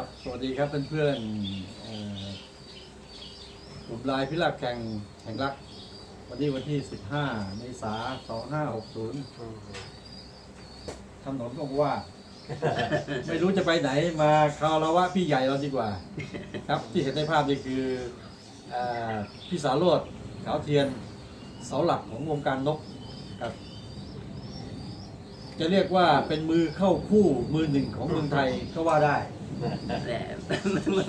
ครับ สวัสดีครับเพื่อนๆกลุ่มลายพิลาบแข่งแห่งรัก วันนี้วันที่ 15เมษายน2560ถนนบอกว่า ไม่รู้จะไปไหนมาคาราวะพี่ใหญ่เราดีกว่า ครับที่เห็นในภาพนี่คืออพี่สาโรดขาวเทียน เสาหลักของวงการนกครับจะเรียกว่าเป็นมือเข้าคู่มือหนึ่งของเมืองไทยก็ว่าได้ แต่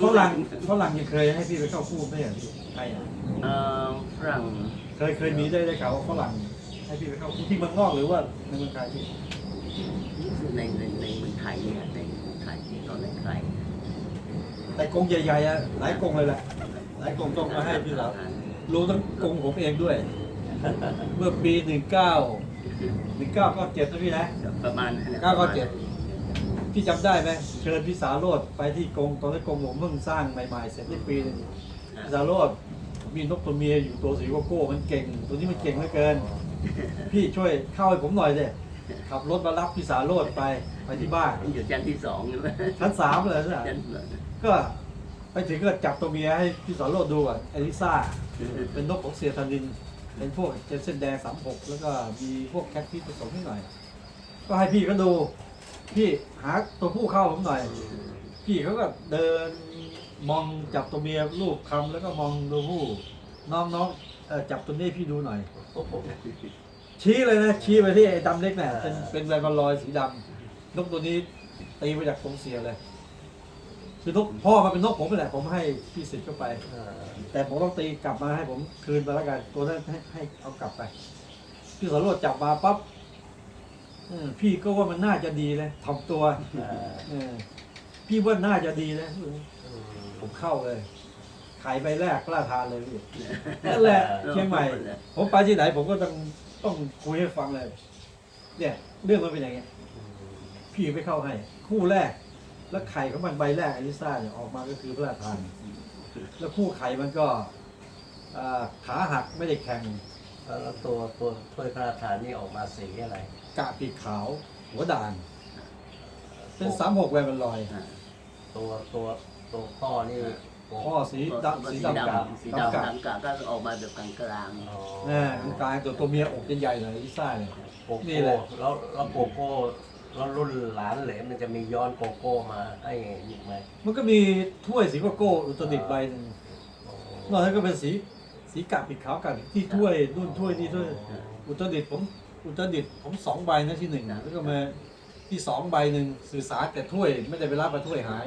ฝรั่งฝรั่งยังเคยให้พี่ไปเข้าคู่ไม่ใช่เหรอพี่ไทยอะเอ่อฝรั่งเคยเคยมีได้ได้ข่าวว่าฝรั่งให้พี่ไปเข้าคู่ที่เมืองนอกหรือว่าในเมืองไทยพี่ในในในเมืองไทยเนี่ยในเมืองไทยตอนในไทยแต่กรงใหญ่ๆอะหลายกรงเลยแหละหลายกรงต้องมาให้พี่สาวรู้ทั้งกรงผมเองด้วย เมื่อปีหนึ่งเก้าหนึ่งเก้าก็เจ็ดนะพี่นะประมาณนั้นนะเก้าก็เจ็ด พี่จำได้ไหมเชิญพี่สาโรดไปที่กรงตอนนั้นกรงผมเพิ่งสร้างใหม่ๆเสร็จได้ปีหนึงพี่สาโรดมีนกตัวเมียอยู่ตัวสีโกโก้มันเก่ง ตัวนี้มันเก่งเหลือเกิน พี่ช่วยเข้าให้ผมหน่อยเด้ขับรถมารับพี่สาโรดไปไปที่บ้านอยู่ชั้นที่สองใช่ไหมชั้นสามเลยนะชั้นก็ไปถึงก็จับตัวเมียให้พี่สาโรดดูอะเอลิซ่าเป็นนกของเสียธนินเป็นพวกเจนเซนแดงสามหกแล้วก็มีพวกแคทที่ผสมนิดหน่อย ก็ให้พี่ก็ดู พี่หาตัวผู้เข้าผมหน่อย พี่เขาก็เดินมองจับตัวเมียลูกคำแล้วก็มองตัวผู้ น้องน้องเอ่อจับตัวนี้พี่ดูหน่อย ชี้เลยนะชี้ไปที่ไอ้ดำเล็กเนี่ยเป็นเป็นแวร์บอลลอยสีดำนกตัวนี้ตีมาจากกรงเสียเลย คือนกพ่อเขาเป็นนกผมไปแหละผมให้พี่สิทธิ์เข้าไป แต่ผมต้องตีกลับมาให้ผมคืนไปแล้วกัน ตัวนั้นให้ให้เอากลับไป พี่สารโรดจับมาปั๊บ เออพี่ก็ว่ามันน่าจะดีเลยถ่อมตัวเออพี่ว่าน่าจะดีนะผมเข้าเลย ขายใบแรกกล้าทานเลยพี่นั่นแหละเชียงใหม่ ผมไปที่ไหน ผมก็ต้องต้องคุยให้ฟังเลย เนี่ยเรื่องมันเป็นอย่างเงี้ยพี่ไม่เข้าให้ คู่แรก แล้วไข่ของมันใบแรกอลิซ่าเนี่ยออกมาก็คือพระราชทาน แล้วคู่ไข่มันก็อ่าขาหักไม่ได้แข่ง แล้วตัวตัวถ้วยพระราชทานนี่ออกมาสีอะไรกะปีกขาว หัวด่านเป็นสามหกแวร์บันลอยตัวตัวตัวพ่อนี่พ่อสีดำสีสีดำกะดำสีดำกะดำดำกะก็ออกมาแบบกลางกลางอ๋อแน่กลางตัวตัวเมียอกใหญ่ๆหน่อยอลิซ่าเนี่ย โกนี่โก้แหละ แล้วแล้วโกโก้แล้วรุ่นหลานเหลนมันจะมีย้อนโกโก้มาให้อีกไหมมันก็มีถ้วยสีโกโก้อุตรดิตถ์ใบหนึ่งอ๋อนอกนั้นก็เป็นสี สีกะปีกขาวกันที่ถ้วยรุ่นถ้วยนี่ถ้วยอุตรดิตถ์ผมอุตรดิตถ์ผมสองใบนะที่หนึ่งแล้วก็มาที่สองใบหนึ่งสื่อสารแต่ถ้วยไม่ได้ไปรับมาถ้วยหาย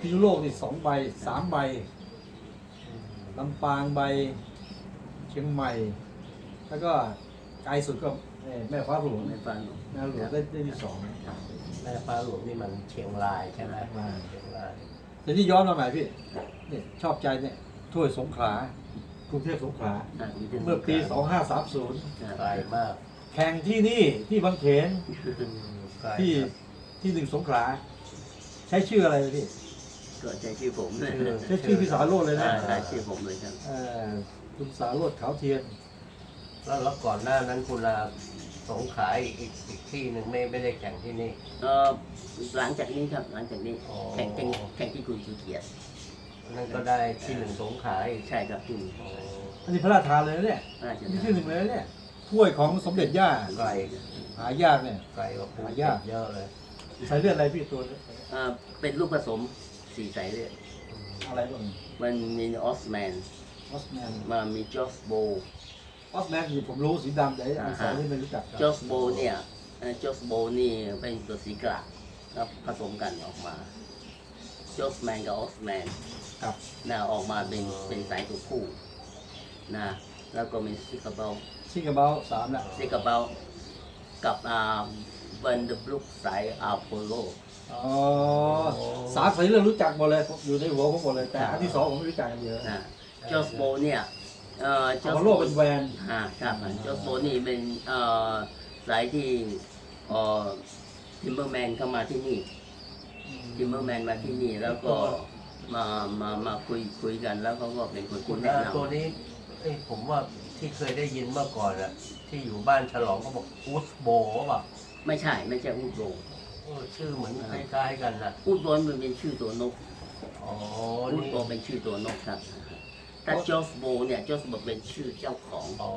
พิษณุโลกนี่สองใบสามใบลำปางใบเชียงใหม่ แล้วก็ไกลสุดก็เอ่อแม่ฟ้าหลวงไม่ฟังแม่ฟ้าหลวงได้ได้ที่สองแม่ฟ้าหลวงนี่มันเชียงรายใช่ไหมมาเชียงรายแต่ที่ย้อนมาใหม่พี่เนี่ยชอบใจเนี่ยถ้วยสงขลา กรุงเทพสงขลาเมื่อปี 2530 ไกลมากแข่งที่นี่ที่บางเขนไกลที่ที่หนึ่งสงขลาใช้ชื่ออะไรเลยพี่ก็ใช้ชื่อผมเลยใช้ชื่อพี่สาโรจน์เลยนะใช้ชื่อผมเลยครับเอ่อคุณสาโรจน์ขาวเทียน แล้วแล้วก่อนหน้านั้นคุณลาสงขลาอีกอีกอีกที่หนึ่งไม่ไม่ได้แข่งที่นี่ เอ่อหลังจากนี้ครับหลังจากนี้ อ๋อ แข่งแข่งแข่งที่คุณชูเกียรติ นั่นก็ได้ที่หนึ่งสงขลาอีกใช่ครับที่อ๋ออันนี้พระราชทานเลยนะเนี่ยราชนี่ชื่อหนึ่งเลยนะเนี่ยถ้วยของสมเด็จย่าไกลหายากเนี่ย ไกลกว่าภูหาเก็ยากตเยอะเลยใช้เลือดอะไรพี่ตัวนี้เอ่อเป็นลูกผสมสีสายเลือดอะไรบ้างมันมีออสแมนออสแมนมามีจอสโบ ออสแมนนี่ผมรู้สีดำแต่ไอ้อันสองนี่ไม่รู้จักครับจอสโบเนี่ยจอสโบนี่เป็นตัวสีกระแล้วผสมกันออกมาจอสแมนกับออสแมน ครับ นะออกมาเป็นเป็นสายตัวผู้นะแล้วก็มีซิกาเบลซิงเกิลเบลสามแล้วซิกาเบลกับอ่าเวนเดอร์บลุกสายอาโพโล อ๋อสามสีเรื่องรู้จักหมดเลยอยู่ในหัวผมหมดเลยแต่อันที่สองผมไม่รู้จักกันเยอะนะจอสโบเนี่ยเอ่อจอออสโลโบเป็นแวนอ่าครับจอสโบนี่เป็นเอ่อสายที่เอ่อทิมเบอร์แมนเข้ามาที่นี่ทิมเบอร์แมนมาที่นี่แล้วก็ มามามาคุยคุยกันแล้วเขาก็เป็นคนคุที่ณแนะอานำ ตัวนี้เอ้ยผมว่าที่เคยได้ยินเมื่อก่อนอะที่อยู่บ้านฉลองเขาบอกอูสโบว่าไม่ใช่ไม่ใช่อุดโรงอโอ้ชื่อเหมือนคล้ายๆกันนะอุดบอลมันเป็นชื่อตัวนกอ๋ออุดนี่บอลเป็นชื่อตัวนกครับถ้าจอสโบเนี่ยจอสโบเป็นชื่อเจ้าของอ๋อ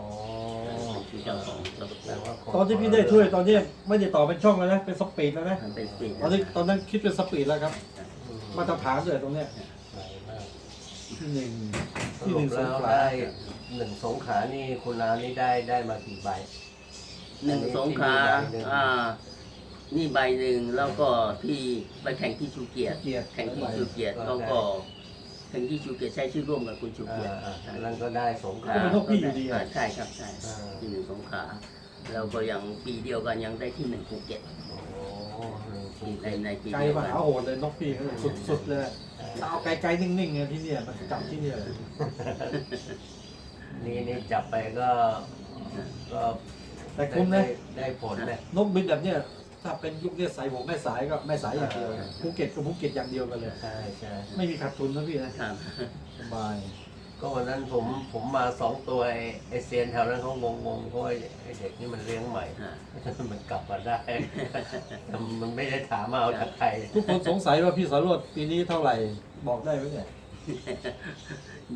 เป็นชื่อเจ้าของจอสโบแต่ว่าตอนที่พี่ได้ถ้วยตอนนี้ไม่ได้ต่อเป็นช่องแล้วนะเป็นสปีดแล้วนะมันเป็นสปีดตอนนี้ตอนนั้นคิดเป็นสปีดแล้วครับอื มมาตรฐานเลยตรงเนี้ยใช่มากที่หนึ่งสที่หรุนึ่ปงสแล้งวขลาได้หนึ่งสงขลานี่คุณนานี่ได้ได้มากี่ใบ หนึ่งสงขลาอันนี้ที่มีใบหนึ่งอ่า นี่ใบหนึ่งแล้วก็ที่ไปแข่งที่ชูเกียรติเกียรติแข่งที่ชูเกียรติแล้วก็แข่งที่ชูเกียรติใช้ชื่อร่วมกับคุณชูอ่าเกียรติอ่านั่นก็ได้สงขลา ก็เป็นนกพี่อยู่ดีอ่าอะใช่ครับใช่อ่า ที่หนึ่งสงขลาแล้วก็ยังปีเดียวกันยังได้ที่หนึ่งภูเก็ต โอ้หนึ่งภูในในปีไกลเดียวมากันหาโหดเลยนกพี่เขาสุดๆเลยเอาไกลๆนิ่งๆไงที่เนี่ยมันจับที่เนี่ยเลยนี่นี่จับไปก็ ก็แต่คุ้มนะ ได้ได้ผลเนี่ยนกบินแบบเนี้ยถ้าเป็นยุคเนี้ยสายหัวแม่สายก็แม่สายอย่างเดียวภูเก็ตกับภูเก็ตอย่างเดียวกันเลย ใช่ใช่ไม่มีขาดทุนนะพี่นะครับ สบาย ก็วันนั้นผมผมมาสองตัวไอ้ไอเซียนแถวนั้นเขางงงๆเพราะไอ้ไอเด็กนี่มันเลี้ยงใหม่อ่ามันกลับมาได้ มันไม่ได้ถามมาเอาจากใครทุกคนสงสัยว่าพี่สารวดปีนี้เท่าไหร่บอกได้ไหมเนี่ย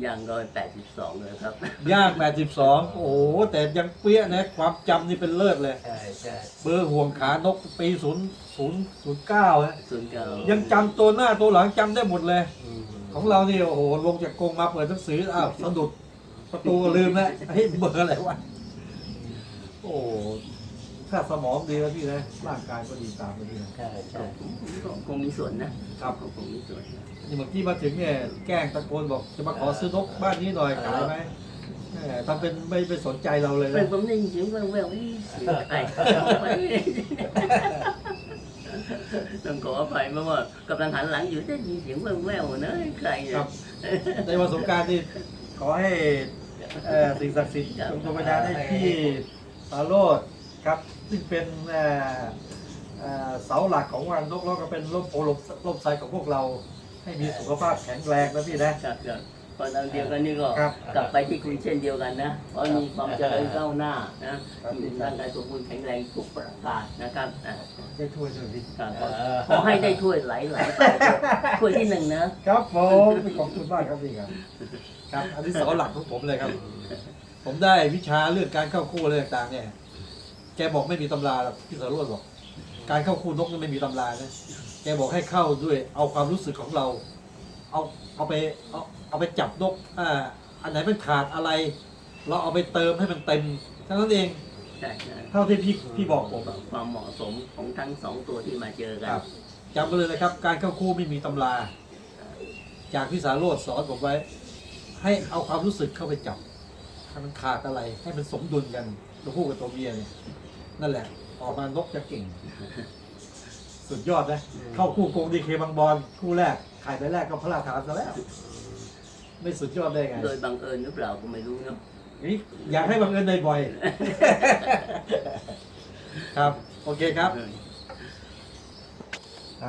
ยังก็แปดสิบสองเลยครับ ยาก82โอ้โหแต่ยังเปี้ยนะ ความจำนี่เป็นเลิศเลย ใช่ใช่เบอร์ห่วงขานกปี0 0 0 9ฮะศูนย์เก้ายังจำตัวหน้าตัวหลังจำได้หมดเลย อืม ของเรานี่โอ้โหลงจากกรงมาเปิดหนังสืออ้าวสะดุดประตูลืมแล้วเฮ้ยเบอร์อะไรวะโอ้โหถ้าสมองดีแล้วพี่นะร่างกายก็ดีตามไปดีนะใช่ใช่ก็คงมีส่วนนะครับคงมีส่วนนะนี่เมื่อกี้มาถึงเนี่ยแกล้งตะโกนบอกจะมาขอซื้อนกบ้านนี้หน่อยขายไหมแหมทำเป็นไม่ไปสนใจเราเลยเป็นะนผมได้ยินเสียงแว่วๆเอ้ยเสียงใคร ต้องขออภัยเพราะว่ากำลังหันหลังอยู่ได้ยินเสียงแว่วๆนะใครเนี่คยรับ ในวันสงกรารนี่ขอให้เอ่อสิ่งศักดิ์สิทธิ์จงดลบันดาลให้พี่สาโรดครับ ซึ่งเป็นเอ่อเอ่อเสาหลักของวันนกแล้วก็เป็นร่มโพลมร่มไทรของพวกเรา ให้มีสุขภาพแข็งแรงนะพี่นะ ครับครับ พอเราเดียวกันนี่ก็ครับกลับไปที่คุณเช่นเดียวกันนะเพราะมีความเจริญก้าวหน้านะร่างกายสมบูรณ์แข็งแรงทุกประการนะครับอ่าได้ถ้วยด้วยพี่ครับเออขอให้ได้ถ้วยหลายหลายๆถ้วยที่หนึ่งนะครับผมขอบคุณมากครับพี่ครับครับอันนี้เสาหลักของผมเลยครับ ผมได้วิชาเรื่องการเข้าคู่อะไรต่างๆเนี่ย แกบอกไม่มีตำราหรอกพี่สารวดบอก การเข้าคู่นกนี่ไม่มีตำรานะแกบอกให้เข้าด้วยเอาความรู้สึกของเรา เอาเอาไปเอาเอาไปจับนกอ่าอันไหนมันขาดอะไร เราเอาไปเติมให้มันเต็มเท่านั้นเองใช่ใช่เท่าที่พี่พี่บอกผมความเหมาะสมของทั้งสองตัวที่มาเจอกัคนรับจำไว้เลยนะครับ การเข้าคู่ไม่มีตำรา จากพี่สารโรดสอนผมไว้ ให้เอาความรู้สึกเข้าไปจับให้มันขาดอะไร ให้มันสมดุลกันตัวผู้กับตัวเมียเนี่ยนั่นแหละ ออกมานกจะเก่ง สุดยอดนะเข้าคู่กงดีเคบางบอลคู่แรกขายไปแรกก็พระราชทานซะแล้ว ไม่สุดยอดได้ไงโดยบังเอิญหรือเปล่าก็ไม่รู้เนาะนี่อยากให้บังเอิญบ่อยๆครับ โอเคครับเออ